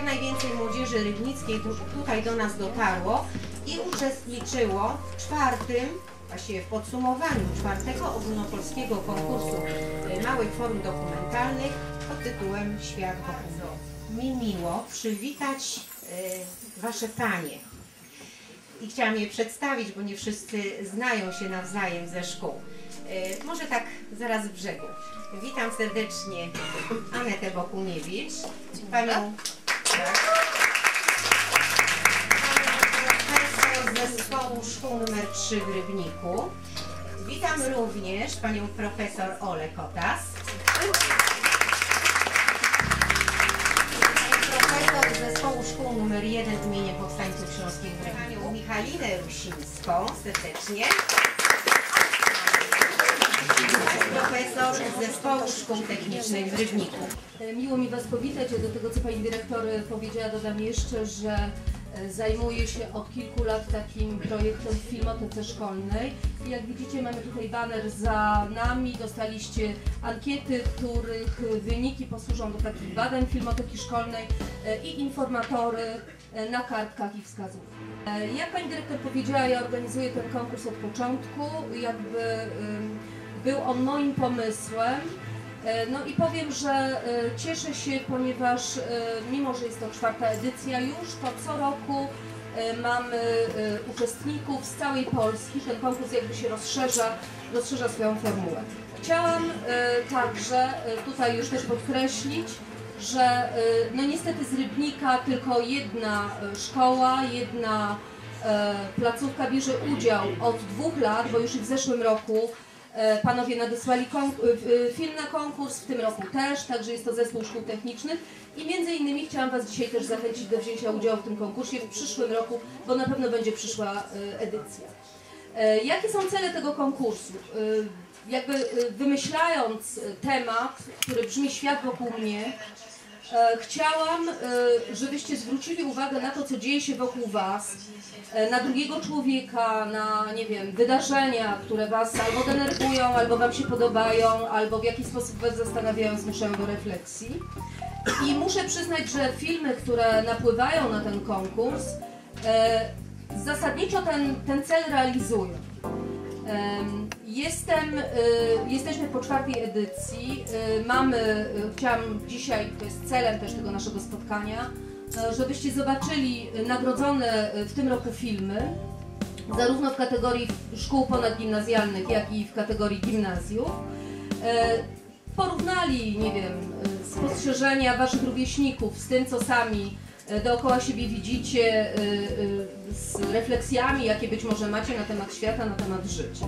więcej młodzieży rybnickiej tu- tutaj do nas dotarło i uczestniczyło w czwartym, właściwie w podsumowaniu czwartego ogólnopolskiego konkursu e, małych form dokumentalnych pod tytułem Świat wokół. Mi miło przywitać e, Wasze panie. I chciałam je przedstawić, bo nie wszyscy znają się nawzajem ze szkół. E, Może tak zaraz z brzegu. Witam serdecznie Anetę Bokuniewicz, panią profesor zespołu szkół nr 3 w Rybniku. Witam również panią profesor Olę Kotas. Profesor zespołu szkół nr 1 imienia Powstańców Śląskich w Rybniku. Michalinę Rusińską serdecznie. Profesor zespołu szkół technicznych w Rybniku. Miło mi Was powitać. Do tego, co Pani Dyrektor e, powiedziała, dodam jeszcze, że e, zajmuję się od kilku lat takim projektem w Filmotece Szkolnej. I jak widzicie, mamy tutaj baner za nami. Dostaliście ankiety, których wyniki posłużą do takich badań Filmoteki Szkolnej e, i informatory na kartkach i wskazówkach. Jak Pani Dyrektor powiedziała, ja organizuję ten konkurs od początku. Jakby był on moim pomysłem. E, No i powiem, że e, cieszę się, ponieważ e, mimo, że jest to czwarta edycja już, to co roku mamy uczestników z całej Polski. Ten konkurs jakby się rozszerza, rozszerza swoją formułę. Chciałam także tutaj już też podkreślić, że no niestety z Rybnika tylko jedna szkoła, jedna placówka bierze udział od dwóch lat, bo już i w zeszłym roku panowie nadesłali e, e, film na konkurs, w tym roku też, także jest to zespół szkół technicznych i między innymi chciałam Was dzisiaj też zachęcić do wzięcia udziału w tym konkursie w przyszłym roku, bo na pewno będzie przyszła e, edycja. E, Jakie są cele tego konkursu? E, Jakby e, wymyślając e, temat, który brzmi Świat wokół mnie, e, chciałam, e, żebyście zwrócili uwagę na to, co dzieje się wokół Was, e, na drugiego człowieka, na, nie wiem, wydarzenia, które Was albo denerwują, albo Wam się podobają, albo w jakiś sposób Was zastanawiają, zmuszają do refleksji. I muszę przyznać, że filmy, które napływają na ten konkurs, e, zasadniczo ten, ten cel realizują. Em, Jestem, y, jesteśmy po czwartej edycji. Y, Mamy, y, chciałam dzisiaj, to jest celem też tego naszego spotkania, żebyście zobaczyli nagrodzone w tym roku filmy, zarówno w kategorii szkół ponadgimnazjalnych, jak i w kategorii gimnazjów. Y, Porównali, nie wiem, spostrzeżenia waszych rówieśników z tym, co sami dookoła siebie widzicie, y, y, z refleksjami, jakie być może macie na temat świata, na temat życia.